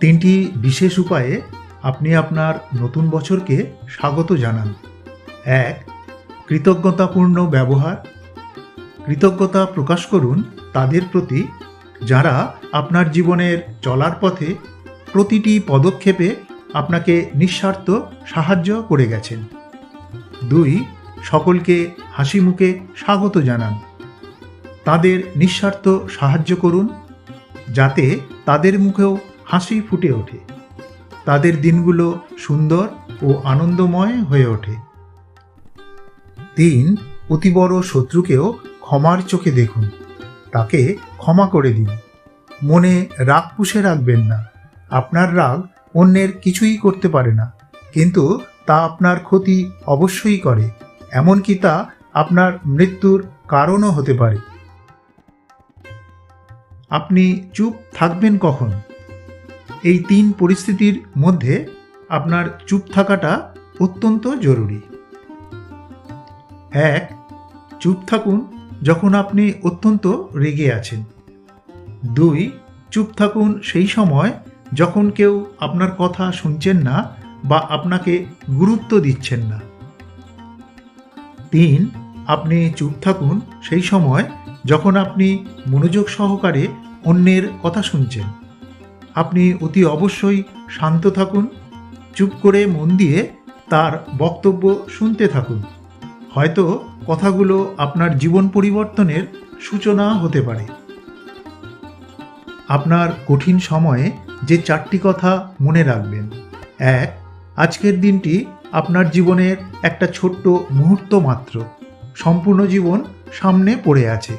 তিনটি বিশেষ উপায়ে আপনি আপনার নতুন বছরকে স্বাগত জানান। এক, কৃতজ্ঞতাপূর্ণ ব্যবহার। কৃতজ্ঞতা প্রকাশ করুন তাদের প্রতি যারা আপনার জীবনের চলার পথে প্রতিটি পদক্ষেপে আপনাকে নিঃস্বার্থ সাহায্য করে গেছেন। দুই, সকলকে হাসি মুখে স্বাগত জানান। তাদের নিঃস্বার্থ সাহায্য করুন যাতে তাদের মুখেও হাসি ফুটে ওঠে। তাদের দিনগুলো সুন্দর ও আনন্দময় হয়ে ওঠে। তিন, অতি বড় শত্রুকেও ক্ষমার চোখে দেখুন। তাকে ক্ষমা করে দিন। মনে রাগ পুষে রাখবেন না। আপনার রাগ অন্যের কিছুই করতে পারে না। কিন্তু তা আপনার ক্ষতি অবশ্যই করে। এমনকি তা আপনার মৃত্যুর কারণও হতে পারে। আপনি চুপ থাকবেন কখন? এই তিন পরিস্থিতির মধ্যে আপনার চুপ থাকাটা অত্যন্ত জরুরি। এক, চুপ থাকুন যখন আপনি অত্যন্ত রেগে আছেন। দুই, চুপ থাকুন সেই সময় যখন কেউ আপনার কথা শুনছেন না বা আপনাকে গুরুত্ব দিচ্ছেন না। তিন, আপনি চুপ থাকুন সেই সময় যখন আপনি মনোযোগ সহকারে অন্যের কথা শুনছেন। আপনি অতি অবশ্যই শান্ত থাকুন, চুপ করে মন দিয়ে তার বক্তব্য শুনতে থাকুন। হয়তো কথাগুলো আপনার জীবন পরিবর্তনের সূচনা হতে পারে। আপনার কঠিন সময়ে যে চারটি কথা মনে রাখবেন। এক, আজকের দিনটি আপনার জীবনের একটা ছোট্ট মুহূর্ত মাত্র। সম্পূর্ণ জীবন সামনে পড়ে আছে।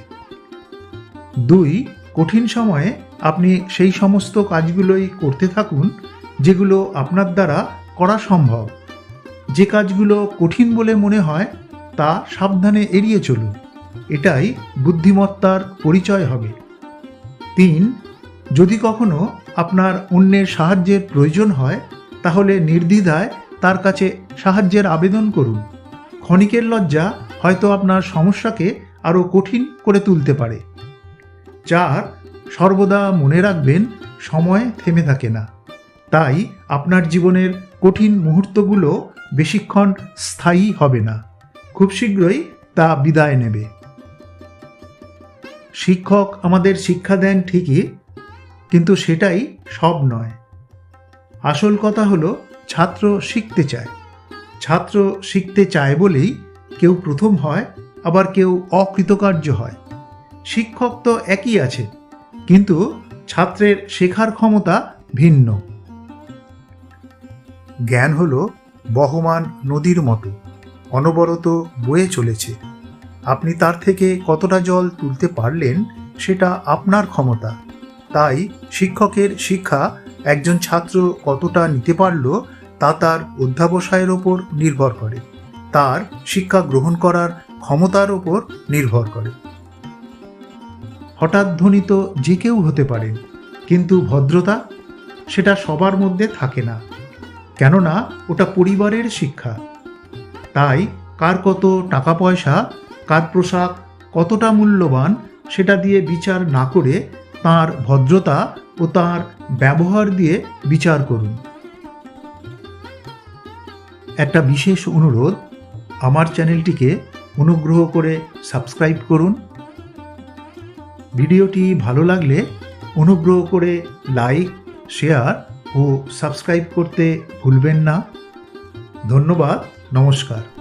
দুই, কঠিন সময়ে আপনি সেই সমস্ত কাজগুলোই করতে থাকুন, যেগুলো আপনার দ্বারা করা সম্ভব। যে কাজগুলো কঠিন বলে মনে হয়, তা সাবধানে এড়িয়ে চলুন। এটাই বুদ্ধিমত্তার পরিচয় হবে। তিন, যদি কখনো আপনার অন্যের সাহায্যের প্রয়োজন হয়, তাহলে নির্দ্বিধায় তার কাছে সাহায্যের আবেদন করুন। ক্ষণিকের লজ্জা হয়তো আপনার সমস্যাকে আরও কঠিন করে তুলতে পারে। চার সর্বদা মনে রাখবেন, সময় থেমে থাকে না। তাই আপনার জীবনের কঠিন মুহূর্তগুলো বেশিক্ষণ স্থায়ী হবে না। খুব শীঘ্রই তা বিদায় নেবে। শিক্ষক আমাদের শিক্ষা দেন ঠিকই, কিন্তু সেটাই সব নয়। আসল কথা হলো, ছাত্র শিখতে চায়। ছাত্র শিখতে চায় বলেই কেউ প্রথম হয়, আবার কেউ অকৃতকার্য হয়। শিক্ষক তো একই আছে। কিন্তু ছাত্রের শেখার ক্ষমতা ভিন্ন। জ্ঞান হল বহমান নদীর মতো, অনবরত বয়ে চলেছে। আপনি তার থেকে কতটা জল তুলতে পারলেন সেটা আপনার ক্ষমতা। তাই শিক্ষকের শিক্ষা একজন ছাত্র কতটা নিতে পারল তা তার অধ্যাবসায়ের ওপর নির্ভর করে। তার শিক্ষা গ্রহণ করার ক্ষমতার ওপর নির্ভর করে। হঠাৎ ধ্বনিত যে কেউ হতে পারেন কিন্তু ভদ্রতা সেটা সবার মধ্যে থাকে না। কেননা ওটা পরিবারের শিক্ষা। তাই কার কত টাকা পয়সা, কার পোশাক কতটা মূল্যবান সেটা দিয়ে বিচার না করে তার ভদ্রতা ও তার ব্যবহার দিয়ে বিচার করুন। একটা বিশেষ অনুরোধ, আমার চ্যানেলটিকে অনুগ্রহ করে সাবস্ক্রাইব করুন। ভিডিওটি ভালো লাগলে অনুগ্রহ করে লাইক শেয়ার ও সাবস্ক্রাইব করতে ভুলবেন না। ধন্যবাদ নমস্কার।